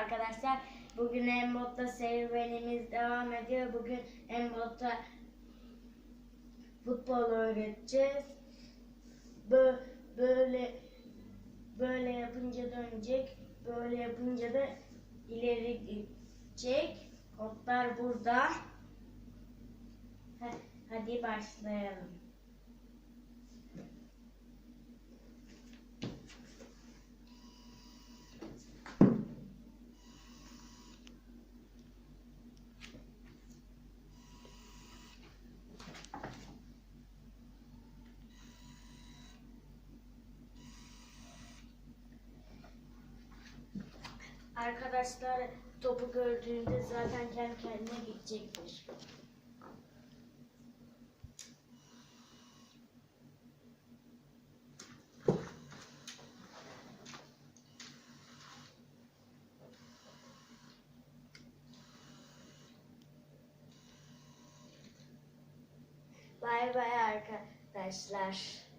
arkadaşlar. Bugün Embot'ta serüvenimiz devam ediyor. Bugün Embot'ta futbol öğreteceğiz. Bö- Böyle böyle yapınca dönecek. Böyle yapınca da ileri gidecek. Kodlar burada. Ha- Hadi başlayalım. Arkadaşlar topu gördüğünde zaten kendi kendine gidecektir. Bay bay arkadaşlar.